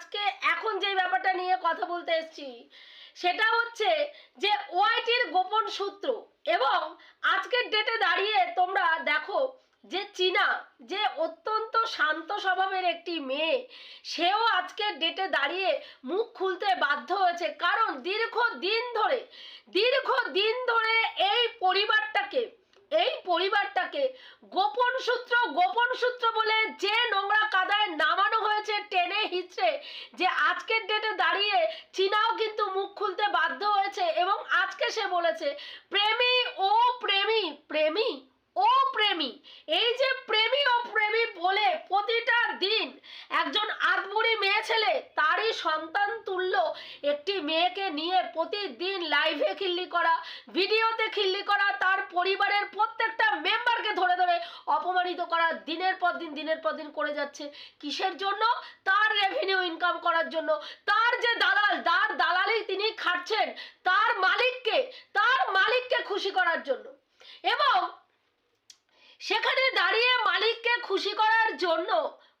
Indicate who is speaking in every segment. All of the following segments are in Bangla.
Speaker 1: আজকে এখন যে ব্যাপারটা নিয়ে কথা বলতে এসেছি, সেটা হচ্ছে যে ওয়াইটির গোপন সূত্র এবং আজকের ডেটে দাঁড়িয়ে তোমরা দেখো যে চীনা, যে অত্যন্ত শান্ত স্বভাবের একটি মেয়ে, সেও আজকের ডেটে দাঁড়িয়ে মুখ খুলতে বাধ্য হয়েছে। কারণ দীর্ঘ দিন ধরে, দীর্ঘ দিন ধরে এই পরিবারটাকে এই পরিবারটাকে গোপন সূত্র গোপন সূত্র বলে যে নোংরা কাদায় হিচড়ে যে আজকের ডেটে দাঁড়িয়ে চীনাও কিন্তু মুখ খুলতে বাধ্য হয়েছে এবং আজকে সে বলেছে, প্রেমী ও প্রেমী প্রেমী ও প্রেমী, এই যে প্রেমী ও প্রেমী বলে প্রতিটা দিন একজন আদবুড়ি মেয়ে ছেলে, তারই সন্তান তুল্য একটি মেয়েকে নিয়ে প্রতিদিন লাইভে খিল্লি করা ভিডিওতে খিল্লি করা, তার পরিবারের প্রত্যেকটা মেম্বারকে ধরে ধরে অপমানিত করা দিনের পর দিন, দিনের পর দিন করে যাচ্ছে। কিসের জন্য? তার রেভিনিউ ইনকাম করার জন্য। তার যে দালাল, তার দালালেই তিনি খাটছেন তার মালিককে তার মালিককে খুশি করার জন্য। এবং সেখানে দাঁড়িয়ে মালিককে খুশি করার জন্য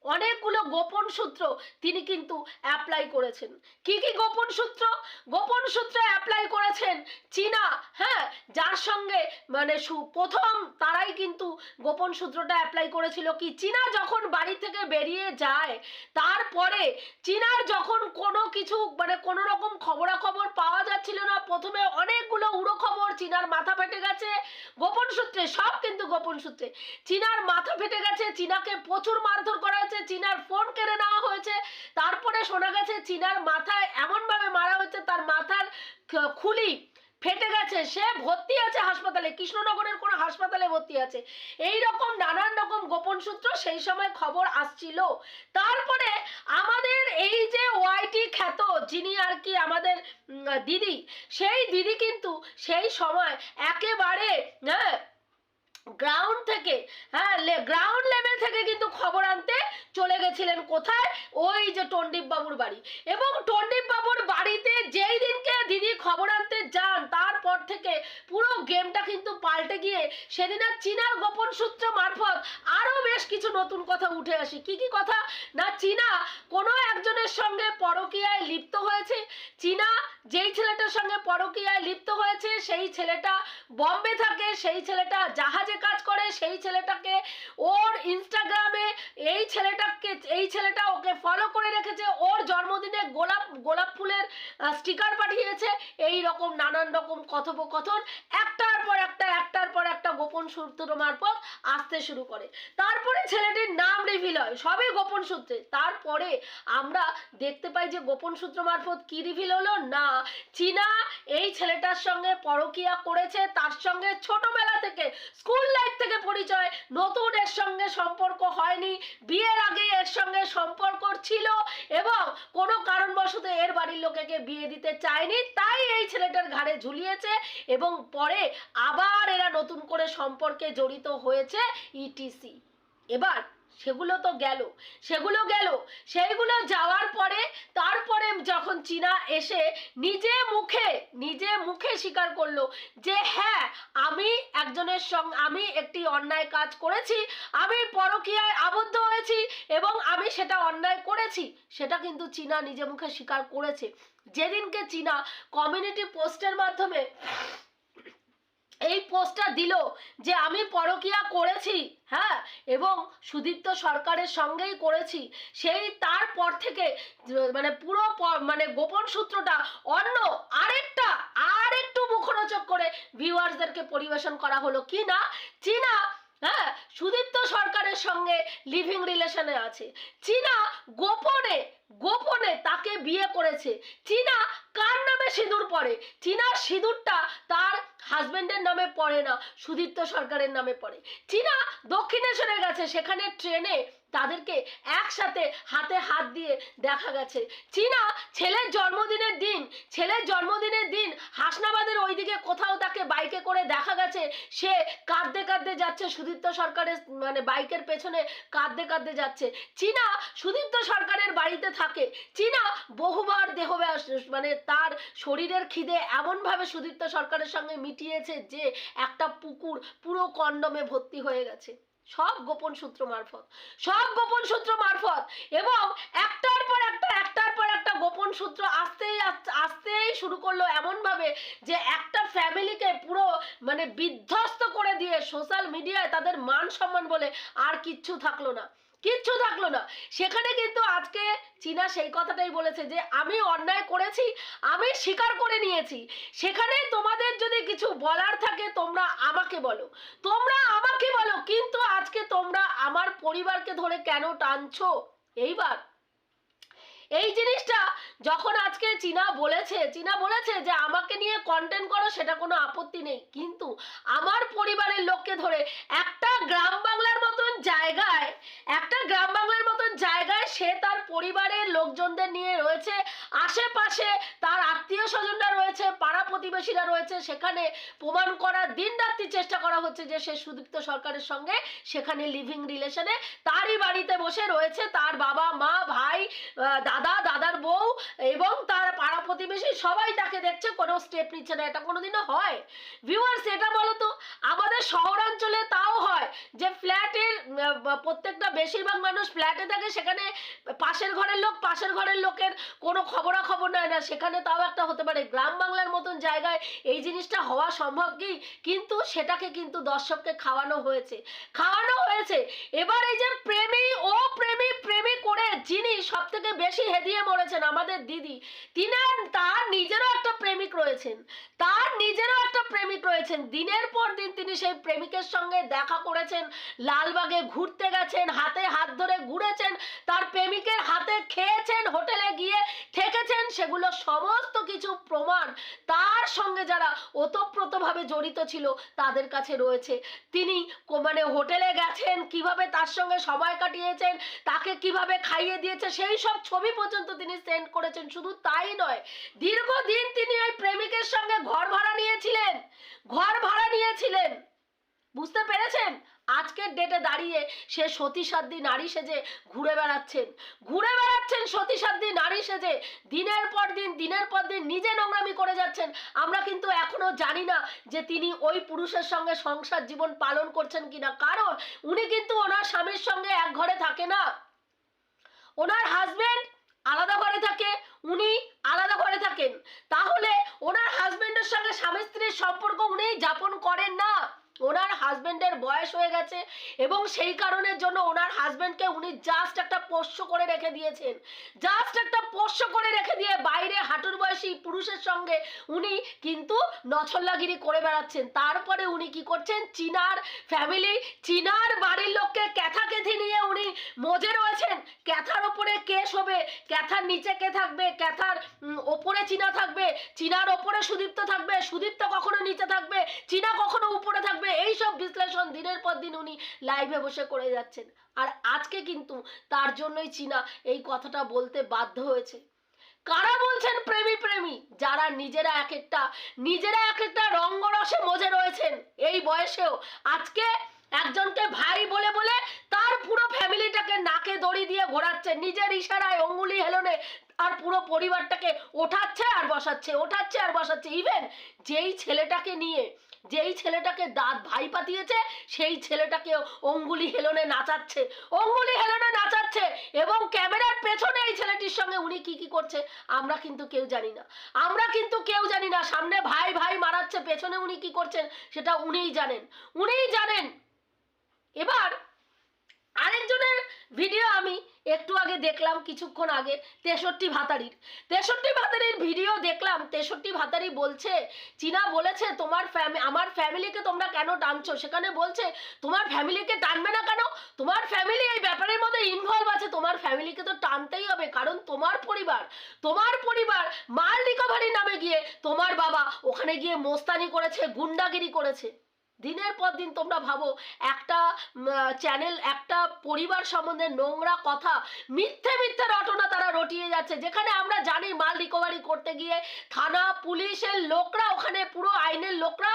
Speaker 1: অনেকগুলো গোপন সূত্র তিনি কিন্তু অ্যাপ্লাই করেছেন। কি কি গোপন সূত্র? গোপন সূত্র অ্যাপ্লাই করেছেন চীনা হ্যাঁ? যার সঙ্গে মানে প্রথম তারাই কিন্তু গোপন সূত্রটা অ্যাপ্লাই করেছিল কি, চীনা যখন বাড়ি থেকে বেরিয়ে যায়, তারপরে চীনার যখন কোনো কিছু মানে কোনো রকম খবরাখবর পাওয়া যাচ্ছিল না, প্রথমে অনেকগুলো চীনার মাথা ফেটে গেছে। গোপন সূত্রে, সব কিন্তু গোপন সূত্রে। চিনার মাথা ফেটে গেছে, চীনাকে প্রচুর মারধর করা হয়েছে, চিনার ফোন কেড়ে নেওয়া হয়েছে। তারপরে শোনা গেছে, চিনার মাথায় এমনভাবে মারা হয়েছে, তার মাথার খুলি ফেটে গেছে, সে ভর্তি আছে হাসপাতালে, কৃষ্ণনগরের কোনো হাসপাতালে ভর্তি আছে। এই রকম নানান রকম গোপন সূত্র সেই সময় খবর আসছিল। তারপরে আমাদের এই যে ওয়াইটি খ্যাত, যিনি আর কি আমাদের দিদি, সেই দিদি কিন্তু সেই সময় একেবারে হ্যাঁ গ্রাউন্ড থেকে হ্যাঁ গ্রাউন্ড লেভেল থেকে কিন্তু খবর আনতে চলে গেছিলেন কোথায়? ওই যে টন্ডিপ বাবুর বাড়ি। এবং টন্ডিপ বাবুর বাড়িতে যেই দিনকে দিদি খবর আনতে যান, তারপর থেকে পুরো গেমটা কিন্তু পাল্টে গিয়ে সেদিন আর চীনার গোপন সূত্র মারফত আরও বেশ কিছু নতুন কথা উঠে আসে। কি কি কথা? না, চীনা কোনো একজনের সঙ্গে পরকীয়ায় লিপ্ত হয়েছে? চীনা যেই ছেলেটার সঙ্গে পরকীয়ায় লিপ্ত হয়েছে, সেই ছেলেটা বম্বে থাকে, সেই ছেলেটা জাহাজে কাজ করে, সেই ছেলেটাকে ওর ইনস্টাগ্রামে এই ছেলেটাকে, এই ছেলেটা ওকে ফলো করে রেখেছে, ওর জন্মদিনে গোলাপ গোলাপ ফুলের স্টিকার পাঠিয়েছে, এই রকম নানান রকম কথোপকথন, একটার পর একটা, একটার পর একটা গোপন সূত্র মারফত আসতে শুরু করে। তারপরে ছেলেটির নাম রিভিল হয়, সবই গোপন সূত্রে। তারপরে আমরা দেখতে পাই যে গোপন সূত্র মারফত কি রিভিল হলো? না, চীনা এই ছেলেটার সঙ্গে পরকিয়া করেছে তার সঙ্গে ছোটবেলা থেকে স্কুল লাইফ থেকে পরিচয়। নতুন এর সঙ্গে সম্পর্ক হয়নি। বিয়ের আগে এর সঙ্গে সম্পর্ক ছিল এবং কোনো কারণবশত এর বাড়ির লোকেকে বিয়ে দিতে চায়নি। তাই এই ছেলেটার ঘাড়ে ঝুলিয়েছে এবং পরে আবার এরা নতুন করে সম্পর্কে জড়িত হয়েছে ইটিসি এবার সেগুলো তো গেল। সেগুলো গেল। সেইগুলো যাওয়ার পরে, তারপরে যখন চীনা এসে নিজে মুখে নিজে মুখে স্বীকার করল যে হ্যাঁ আমি একজনের সঙ্গে আমি একটি অন্যায় কাজ করেছি, আমি পরকীয়ায় আবদ্ধ হয়েছি এবং আমি সেটা অন্যায় করেছি। সেটা কিন্তু চীনা নিজে মুখে স্বীকার করেছে। যেদিনকে চীনা কমিউনিটি পোস্টের মাধ্যমে এই পোস্টটা দিল যে আমি পরকিয়া করেছি হ্যাঁ এবং সুদীপ্ত সরকারের সঙ্গেই করেছি। সেই তারপর থেকে মানে পুরো মানে গোপন সূত্রটা অন্য আরেকটা আর একটু মুখরোচক করে ভিউয়ার্সদেরকে পরিবেশন করা হলো। কি না? চীনা হ্যাঁ সুদীপ্ত সরকারের সঙ্গে লিভিং রিলেশনে আছে। চীনা গোপনে গোপনে তাকে বিয়ে করেছে। চীনা কার নামে সিঁদুর পড়ে চীনার সিঁদুরটা তার হাজবেন্ডের নামে পড়ে না, সুদীপ্ত সরকারের নামে পড়ে। চীনা দক্ষিণেশ্বরে গেছে, সেখানে ট্রেনে তাদেরকে একসাথে হাতে হাত দিয়ে দেখা গেছে। চীনা, ছেলের জন্মদিনের দিন, ছেলের জন্মদিনের দিন হাসনাবাদের ওইদিকে কোথাও তাকে বাইকে করে দেখা গেছে। সে কাঁদতে কাঁদতে যাচ্ছে, সুদীপ্ত সরকারের মানে বাইকের পেছনে কাঁদতে কাঁদতে যাচ্ছে। চীনা, সুদীপ্ত সরকারের বাড়িতে থাকে। চীনা বহুবার দেহব্যাস মানে তার শরীরের খিদে এমনভাবে সুদীপ্ত সরকারের সঙ্গে মিটিয়েছে যে একটা পুকুর পুরো কন্ডমে ভর্তি হয়ে গেছে। সব গোপন সূত্র মারফত, সব গোপন সূত্র মারফত এবং একটার পর একটা, একটার পর একটা গোপন সূত্র আসতেই আসতেই শুরু করল এমন ভাবে যে একটা ফ্যামিলিকে পুরো মানে বিধ্বস্ত করে দিয়ে সোশ্যাল মিডিয়ায় তাদের মান সম্মান বলে আর কিচ্ছু থাকল না। কিচ্ছু থাকল না। সেখানে কিন্তু আজকে চীনা সেই কথাটাই বলেছে যে, আমি অন্যায় করেছি, আমি স্বীকার করে নিয়েছি। সেখানে তোমাদের যদি কিছু বলার থাকে, তোমরা আমাকে বলো। তোমরা আমাকে বলো, কিন্তু আজকে তোমরা আমার পরিবারকে ধরে কেন টানছো? এইবার এই জিনিসটা যখন আজকে চীনা বলেছে চীনা বলেছে যে আমাকে নিয়ে কন্টেন্ট করো, সেটা কোনো আপত্তি নেই। কিন্তু আমার পরিবারের লোককে ধরে একটা গ্রাম বাংলার মতন জায়গায়, একটা গ্রাম বাংলার মতন জায়গায় সে তার পরিবারের লোকজনদের নিয়ে রয়েছে। আশেপাশে তার আত্মীয় স্বজনরা রয়েছে পাড়া প্রতিবেশীরা রয়েছে, সেখানে প্রমাণ করার দিন রাত্রি চেষ্টা করা হচ্ছে যে সে সুদীপ্ত সরকারের সঙ্গে সেখানে লিভিং রিলেশনে তারই বাড়িতে বসে রয়েছে তার বাবা, মা, ভাই দাদা, দাদার বউ এবং তার পাড়া প্রতিবেশী সবাই তাকে দেখছে, কোনো স্টেপ নিচ্ছে না, এটা কোনোদিনও হয়। ভিউয়ার্স এটা বলো তো আমাদের শহরাঞ্চলে তাও হয় যে ফ্ল্যাটের প্রত্যেকটা বেশিরভাগ মানুষ ফ্ল্যাটে থাকে, সেখানে পাশের ঘরের লোক, পাশের ঘরের লোকের কোনো খবরাখবর নেয় না, সেখানে তাও একটা হতে পারে, গ্রাম বাংলার মতন জায়গায় এই জিনিসটা হওয়া সম্ভব কি? কিন্তু সেটাকে কিন্তু দর্শককে খাওয়ানো হয়েছে। খাওয়ানো হয়েছে। এবার এই যে প্রেমী, ও প্রেমী প্রেমী করে যিনি সব থেকে বেশি হেদিয়ে মরেছেন আমাদের দিদি তিনি তার নিজেরও একটা প্রেমিক রয়েছেন। তার নিজেরও একটা প্রেমিক রয়েছেন। দিনের পর দিন তিনি সেই প্রেমিকের সঙ্গে দেখা করেছেন, লালবাগে ঘুরতে গেছেন, হাতে হাত ধরে ঘুরেছেন, তার প্রেমিকের হাতে খেয়েছেন, হোটেলে গিয়ে থেকেছেন, সেগুলো সমস্ত কিছু প্রমাণ। তার সঙ্গে যারা ওতপ্রোতভাবে জড়িত ছিল তাদের কাছে রয়েছে। তিনি মানে হোটেলে গেছেন, কীভাবে তার সঙ্গে সময় কাটিয়েছেন, তাকে কীভাবে খাইয়ে দিয়েছে, সেই সব ছবি পর্যন্ত তিনি সেন্ড করেছেন। শুধু তাই নয়, দীর্ঘদিন তিনি ওই প্রেমিকের সঙ্গে ঘর ভাড়া নিয়েছিলেন। ঘর ভাড়া নিয়েছিলেন। বুঝতে পেরেছেন? আজকের ডেটে দাঁড়িয়ে সে সতী সাধ্যী নারী সেজে ঘুরে বেড়াচ্ছেন। ঘুরে বেড়াচ্ছেন সতী সাধ্যী নারী সেজে। দিনের পর দিন, দিনের পর দিন নিজে নোংরামি করে যাচ্ছেন। আমরা কিন্তু এখনও জানি না যে তিনি ওই পুরুষের সঙ্গে সংসার জীবন পালন করছেন কিনা। কারণ উনি কিন্তু ওনার স্বামীর সঙ্গে এক ঘরে থাকে না। ওনার হাজবেন্ড আলাদা ঘরে থাকে, উনি আলাদা ঘরে থাকেন। তাহলে ওনার হাজবেন্ডের সঙ্গে স্বামী স্ত্রীর সম্পর্ক উনি যাপন করেন না। ওনার হাজবেন্ডের বয়স হয়ে গেছে এবং সেই কারণের জন্য ওনার হাজব্যান্ডকে উনি জাস্ট একটা পোষ্য করে রেখে দিয়েছেন। জাস্ট একটা পোষ্য করে রেখে দিয়ে বাইরে হাঁটুর বয়সী পুরুষের সঙ্গে উনি কিন্তু নছল্লাগিরি করে বেড়াচ্ছেন। তারপরে উনি কি করছেন? চীনার ফ্যামিলি চীনার বাড়ির লোককে ক্যাথা কেথি নিয়ে উনি মজে রয়েছেন ক্যাথার ওপরে কে শোবে ক্যাথার নিচে কে থাকবে? ক্যাথার ওপরে চীনা থাকবে। চীনার ওপরে সুদীপ্ত থাকবে। সুদীপ্ত কখনো নিচে থাকবে? চীনা কখনো উপরে থাকবে? এই সব বিশ্লেষণ দিনের পর দিন উনি লাইভে বসে করে যাচ্ছেন। আর আজকে কিন্তু তার জন্যই চীনা এই কথাটা বলতে বাধ্য হয়েছে। কারা বলছেন প্রেমী প্রেমী? যারা নিজেরা এক একটা, নিজেরা এক একটা রঙ্গরসে মজে রয়েছেন। এই বয়সেও আজকে একজনকে ভাই বলে বলে তার পুরো ফ্যামিলিটাকে ঘোরাচ্ছে, নিজের ইশারায় অঙ্গুলি হেলনে আর পুরো পরিবারটাকে ওঠাচ্ছে আর বসাচ্ছে, ওঠাচ্ছে আর বসাচ্ছে। ইভেন যেই ছেলেটাকে নিয়ে, যেই ছেলেটাকে দাঁত ভাই পাতিয়েছে সেই ছেলেটাকে অঙ্গুলি হেলনে নাচাচ্ছে। অঙ্গুলি হেলনে নাচাচ্ছে এবং ক্যামেরার পেছনে এই ছেলেটির সঙ্গে উনি কি কি করছে, আমরা কিন্তু কেউ জানি না। আমরা কিন্তু কেউ জানি না, সামনে ভাই ভাই মারাচ্ছে, পেছনে উনি কি করছেন, সেটা উনিই জানেন। উনিই জানেন। এবার আরেকজনের ভিডিও আমি একটু আগে দেখলাম কিছুক্ষণ আগে, তেষট্টি ভাতারির। তেষট্টি ভাতারির ভিডিও দেখলাম, তেষট্টি ভাতারি বলছে, চীনা বলেছে তোমার ফ্যামি আমার ফ্যামিলিকে তোমরা কেন টানছো? সেখানে বলছে, তোমার ফ্যামিলিকে টানবে না কেন? তোমার ফ্যামিলি এই ব্যাপারের মধ্যে ইনভলভ আছে, তোমার ফ্যামিলিকে তো টানতেই হবে, কারণ তোমার পরিবার তোমার পরিবার মাল রিকভারি নামে গিয়ে তোমার বাবা ওখানে গিয়ে মোস্তানি করেছে, গুন্ডাগিরি করেছে। দিনের পর দিন তোমরা ভাবো, একটা চ্যানেল একটা পরিবার সম্বন্ধে নোংরা কথা, মিথ্যে মিথ্যে রটনা তারা রটিয়ে যাচ্ছে, যেখানে আমরা জানি মাল রিকভারি করতে গিয়ে থানা, পুলিশের লোকরা, ওখানে পুরো আইনের লোকরা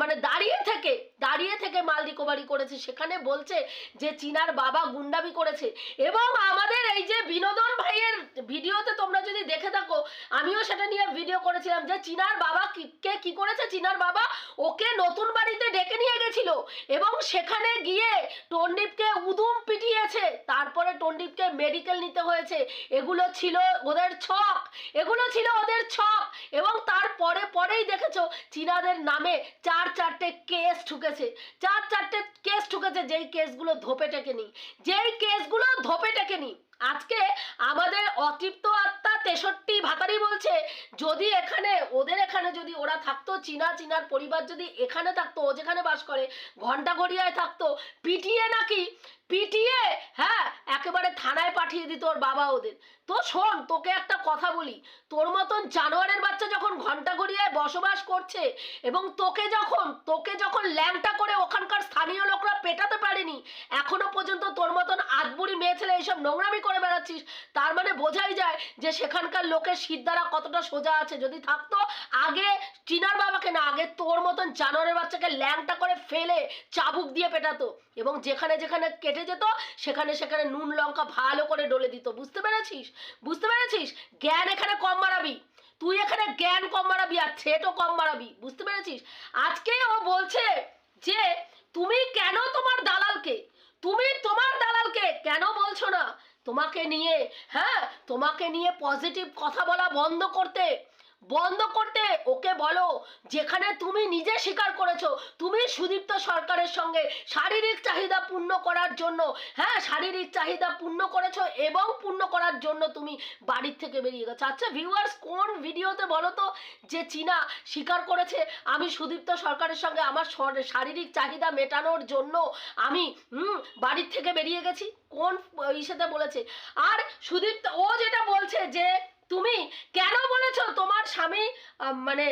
Speaker 1: মানে দাঁড়িয়ে থেকে দাঁড়িয়ে থেকে মাল রিকভারি করেছে, সেখানে বলছে যে চীনার বাবা গুন্ডামি করেছে। এবং আমাদের এই যে বিনোদন ভাইয়ের ভিডিওতে তোমরা যদি দেখে থাকো, আমিও সেটা নিয়ে ভিডিও করেছিলাম যে চীনার বাবা কে কি করেছে? চীনার বাবা ওকে নতুন বাড়িতে ডেকে নিয়ে গেছিল এবং সেখানে গিয়ে টন্ডিপকে উদুম পিটিয়েছে। তারপরে টন্ডিপকে মেডিকেল নিতে হয়েছে। এগুলো ছিল ওদের ছক। এগুলো ছিল ওদের ছক। এবং তারপরে পরেই দেখেছ চীনাদের নামে চার চারটে কেস ঠুকেছে। চার চারটে কেস ঠুকেছে যেই কেসগুলো ধোপে টেকেনি। যেই কেসগুলো ধোপে টেকেনি। আজকে আমাদের অতৃপ্ত আত্মা তেষট্টি ভাতারি বলছে, যদি এখানে, ওদের এখানে যদি ওরা থাকতো, চীনা, চীনার পরিবার যদি এখানে থাকতো, ও যেখানে বাস করে, ঘণ্টা ঘড়িয়ায় থাকতো, পিটিয়ে নাকি পিটিয়ে হ্যাঁ একেবারে থানায় পাঠিয়ে দিত ওর বাবা ওদের। তো শোন, তোকে একটা কথা বলি। তোর মতন জানোয়ারের বাচ্চা যখন ঘণ্টা গড়িয়ায় বসবাস করছে এবং তোকে যখন তোকে যখন ল্যাংটা করে ওখানকার স্থানীয় লোকরা পেটাতে পারেনি, এখনও পর্যন্ত তোর মতন আদবুড়ি মেয়ে ছেলে এইসব নোংরামি করে বেড়াচ্ছিস, তার মানে বোঝাই যায় যে সেখানকার লোকের সিদ্ধারা কতটা সোজা আছে। যদি থাকতো, আগে চিনার বাবাকে না, আগে তোর মতন জানোয়ারের বাচ্চাকে ল্যাংটা করে ফেলে চাবুক দিয়ে পেটাতো। এবং যেখানে যেখানে কেটে যেত, সেখানে সেখানে নুন, লঙ্কা ভালো করে ডলে দিত। বুঝতে পেরেছিস? বুঝতে পেরেছিস? জ্ঞান এখানে কম মারাবি তুই এখানে জ্ঞান কম মারাবি আর ছেটও কম মারাবি বুঝতে পেরেছিস? আজকে ও বলছে যে, তুমি কেন তোমার দালালকে, তুমি তোমার দালালকে কেন বলছো না? তোমাকে নিয়ে হ্যাঁ? তোমাকে নিয়ে পজিটিভ কথা বলা বন্ধ করতে বন্ধ করতে ওকে বলো, যেখানে তুমি নিজে স্বীকার করেছ, তুমি সুদীপ্ত সরকারের সঙ্গে শারীরিক চাহিদা পূর্ণ করার জন্য হ্যাঁ শারীরিক চাহিদা পূর্ণ করেছ এবং পূর্ণ করার জন্য তুমি বাড়ির থেকে বেরিয়ে গেছো। আচ্ছা ভিউয়ার্স কোন ভিডিওতে বলো তো যে চীনা স্বীকার করেছে, আমি সুদীপ্ত সরকারের সঙ্গে আমার শারীরিক চাহিদা মেটানোর জন্য আমি, হুম, বাড়ির থেকে বেরিয়ে গেছি? কোন ইসেতে বলেছে? আর সুদীপ্ত, ও যেটা বলছে যে তুমি কেন বলেছ তোমার স্বামী মানে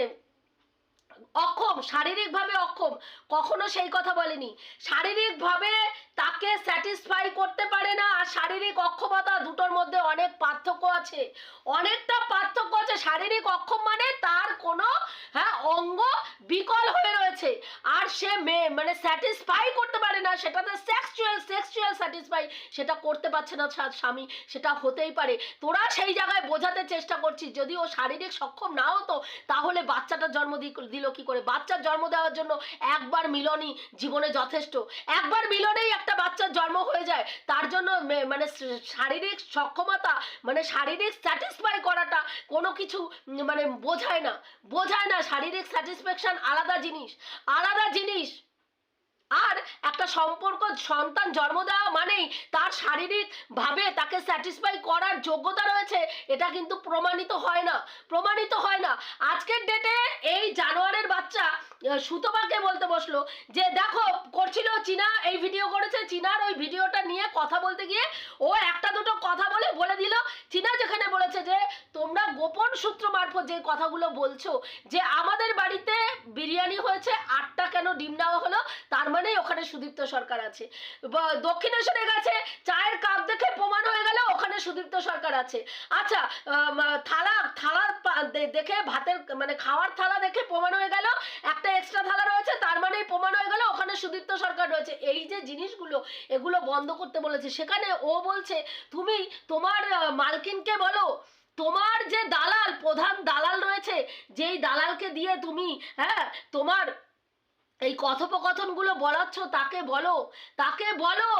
Speaker 1: অক্ষম শারীরিকভাবে অক্ষম? কখনো সেই কথা বলেনি। শারীরিকভাবে তাকে স্যাটিসফাই করতে পারে না আর শারীরিক অক্ষমতা দুটোর মধ্যে অনেক পার্থক্য আছে। অনেকটা পার্থক্য আছে শারীরিক অক্ষম মানে তার কোনো হ্যাঁ অঙ্গ বিকল হয়ে রয়েছে। আর সে মেয়ে মানে স্যাটিসফাই করতে পারে না সেটাতে সেক্সুয়াল সেক্সুয়াল স্যাটিসফাই সেটা করতে পারছে না স্বামী, সেটা হতেই পারে। তোরা সেই জায়গায় বোঝাতে চেষ্টা করছিস, যদি ও শারীরিক সক্ষম না হতো, তাহলে বাচ্চাটা জন্ম দিল কি করে? বাচ্চার জন্ম দেওয়ার জন্য একবার মিলনই জীবনে যথেষ্ট। একবার মিলনেই একটা বাচ্চার জন্ম হয়ে যায়, তার জন্য মানে শারীরিক সক্ষমতা মানে শারীরিক স্যাটিসফাই করাটা কোনো কিছু মানে বোঝায় না। বোঝায় না, শারীরিক স্যাটিসফ্যাকশন আলাদা জিনিস আলাদা জিনিস। আর একটা সম্পর্ক সন্তান জন্ম দেওয়া মানেই তার শারীরিক ভাবে তাকে স্যাটিসফাই করার যোগ্যতা রয়েছে, এটা কিন্তু প্রমাণিত হয় না, প্রমাণিত হয় না। আজকের ডেটে এই জানোয়ারের বাচ্চা সুতপাকে বলতে বসল যে, দেখো, করছিল চীনা, এই ভিডিও করেছে। চীনার ওই ভিডিওটা নিয়ে কথা বলতে গিয়ে ও একটা দুটো কথা বলে বলে দিল, চীনা যেখানে বলেছে যে, তোমরা গোপন সূত্র মারফত যে কথাগুলো বলছো, যে আমাদের বাড়িতে বিরিয়ানি হয়েছে, আটটা কেন ডিম নেওয়া হলো, তার মানে ওখানে সুদীপ্ত সরকার আছে। দক্ষিণেশ্বরে গেছে, চায়ের কাপ দেখে প্রমাণ হয়ে গেল ওখানে সুদীপ্ত সরকার আছে। আচ্ছা থালা থালা দেখে ভাতের মানে খাওয়ার থালা দেখে প্রমাণ হয়ে গেল, একটা এক্সট্রা থালা রয়েছে, তার মানেই প্রমাণ হয়ে গেল ওখানে সুদীপ্ত সরকার রয়েছে। এই যে জিনিসগুলো, এগুলো বন্ধ করতে বলেছে। সেখানে ও বলছে, তুমি তোমার মালকিনকে বলো, তোমার যে দালাল, প্রধান দালাল রয়েছে, যেই দালালকে দিয়ে তুমি হ্যাঁ তোমার এই কথোপকথনগুলো বলাচ্ছ, তাকে বলো তাকে বলো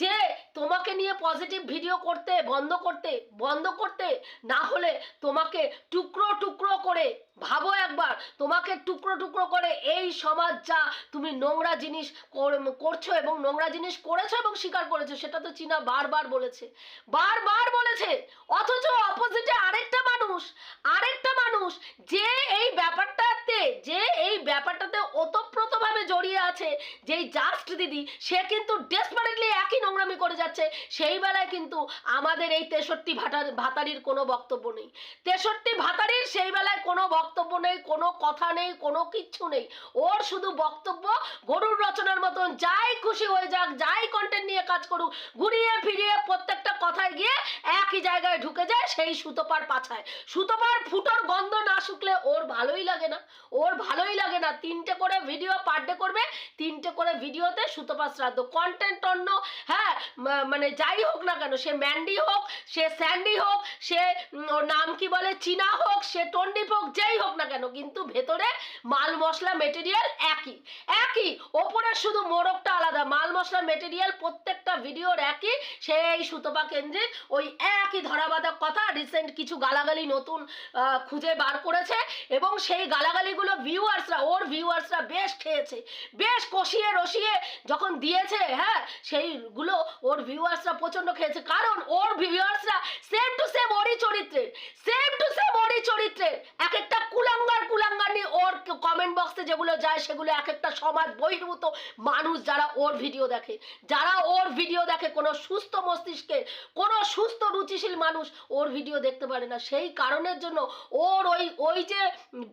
Speaker 1: যে তোমাকে নিয়ে পজিটিভ ভিডিও করতে, বন্ধ করতে বন্ধ করতে, না হলে তোমাকে টুকরো টুকরো করে ভাবো একবার, তোমাকে টুকরো টুকরো করে এই সমাজ যা তুমি নোংরা জিনিস কর- করছ এবং নোংরা জিনিস করেছ এবং স্বীকার করেছ, সেটা তো চীনা বারবার বলেছে। বারবার বলেছে, অথচ অপোজিটে আরেকটা মানুষ আরেকটা মানুষ যে এই ব্যাপারটাতে, যে এই ব্যাপারটাতে ওতপ্রোতভাবে জড়িয়ে আছে, যেই জাস্ট দিদি, সে কিন্তু ডেসপারেটলি একই নোংরামি করে যাচ্ছে। সেই বেলায় কিন্তু আমাদের এই তেষট্টি ভাটার ভাতারির কোনো বক্তব্য নেই। তেষট্টি ভাতারির সেই বেলায় কোনো বক্তব্য নেই, কোনো কথা নেই, কোনো কিচ্ছু নেই। ওর শুধু বক্তব্য, গরুর রচনার মতন যাই খুশি হয়ে যাক, যাই কন্টেন্ট নিয়ে কাজ করুক, ঘুরিয়ে ফিরিয়ে প্রত্যেকটা কথায় গিয়ে একই জায়গায় ঢুকে যায়, সেই সুতোপার পাছায়। সুতোপার ফুটোর গন্ধ না শুকলে ওর ভালোই লাগে না। ওর ভালোই লাগে না। তিনটে করে ভিডিও পার ডে করবে, তিনটে করে ভিডিওতে সুতপা শ্রাদ্ধ। কন্টেন্ট অন্য হ্যাঁ মানে যাই হোক না কেন, সে ম্যান্ডি হোক, সে স্যান্ডি হোক, সে ওর নাম কি বলে? চীনা হোক, সে টন্ডিপ হোক, যেই হোক না কেন, কিন্তু ভেতরে মাল মশলা মেটেরিয়াল একই। একই, ওপরে শুধু মোড়কটা আলাদা। মাল মশলা মেটেরিয়াল প্রত্যেকটা ভিডিওর একই, সেই সুতপা কেন্দ্রিক ওই একই ধরাবাধা কথা রিসেন্ট কিছু গালাগালি নতুন খুঁজে বার করেছে এবং সেই গালাগালিগুলো ভিউয়ার্সরা ওর ভিউয়ার্সরা বেশ খেয়েছে। বেশ কষিয়ে রসিয়ে যখন দিয়েছে হ্যাঁ সেইগুলো ওর ভিউয়ার্সরা প্রচণ্ড খেয়েছে। কারণ ওর ভিউয়ার্সরা সেম টু সেম ওরই চরিত্রের সেম টু সেম ওরই চরিত্রের। এক একটা কুলাঙ্গার কুলাঙ্গানি ওর কমেন্ট বক্সে যেগুলো যায়, সেগুলো এক একটা সমাজ বহির্ভূত মানুষ যারা ওর ভিডিও দেখে। যারা ওর ভিডিও দেখে, কোনো সুস্থ মস্তিষ্কের কোনো সুস্থ রুচিশীল মানুষ ওর ভিডিও দেখতে পারে না। সেই কারণের জন্য ওর ওই ওই যে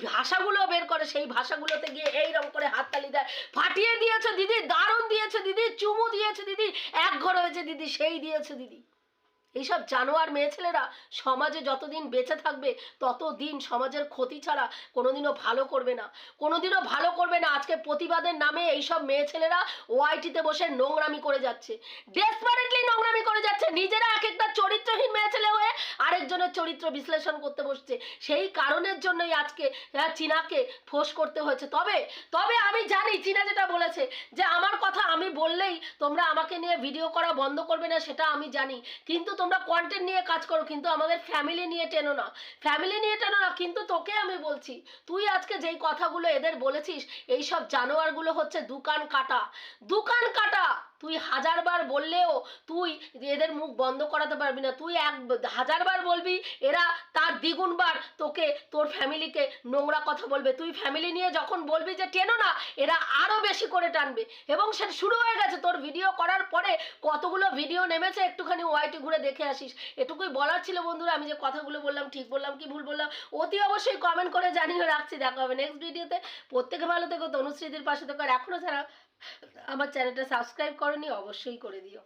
Speaker 1: ভাষাগুলো বের করে, সেই ভাষাগুলোতে গিয়ে এইরকম করে হাততালি দেয়। ফাটিয়ে দিয়েছে দিদি, দারুণ দিয়েছে দিদি, চুমু দিয়েছে দিদি, এক ঘর হয়েছে দিদি, সেই দিয়েছে দিদি। এইসব জানোয়ার মেয়ে ছেলেরা সমাজে যতদিন বেঁচে থাকবে, ততদিন সমাজের ক্ষতি ছাড়া কোনোদিনও ভালো করবে না। কোনোদিনও ভালো করবে না। আজকে প্রতিবাদের নামে এইসব মেয়ে ছেলেরা ওআইটিতে বসে নোংরামি করে যাচ্ছে। ডেসপারেটলি নোংরামি করে যাচ্ছে। নিজেরা এক একটা চরিত্রহীন মেয়ে ছেলে হয়ে আরেকজনের চরিত্র বিশ্লেষণ করতে বসছে। সেই কারণের জন্যই আজকে চীনাকে ফোঁস করতে হয়েছে। তবে তবে আমি জানি, চীনা যেটা বলেছে, যে আমার কথা আমি বললেই তোমরা আমাকে নিয়ে ভিডিও করা বন্ধ করবে না, সেটা আমি জানি। কিন্তু তোমরা কন্টেন্ট নিয়ে কাজ করো, কিন্তু আমাদের ফ্যামিলি নিয়ে টেনো না। ফ্যামিলি নিয়ে টেনো না, কিন্তু তোকে আমি বলছি, তুই আজকে যেই কথাগুলো এদের বলেছিস, এইসব জানোয়ারগুলো হচ্ছে দুকান কাটা। দোকান কাটা! তুই হাজারবার বললেও তুই এদের মুখ বন্ধ করাতে পারবি না। তুই এক হাজারবার বলবি, এরা তার দ্বিগুণবার তোকে, তোর ফ্যামিলিকে নোংরা কথা বলবে। তুই ফ্যামিলি নিয়ে যখন বলবি যে, টেনো না, এরা আরও বেশি করে টানবে। এবং সেটা শুরু হয়ে গেছে। তোর ভিডিও করার পরে কতগুলো ভিডিও নেমেছে, একটুখানি ওয়াইটি ঘুরে দেখে আসিস। এটুকুই বলার ছিল বন্ধুরা, আমি যে কথাগুলো বললাম, ঠিক বললাম কি ভুল বললাম, অতি অবশ্যই কমেন্ট করে জানিয়ে রাখছি। দেখা হবে নেক্সট ভিডিওতে প্রত্যেকে ভালো থেকো, তনুশ্রীদের পাশে থেকো। আর এখনও যারা আমার চ্যানেলটা সাবস্ক্রাইব করনি অবশ্যই করে দিও।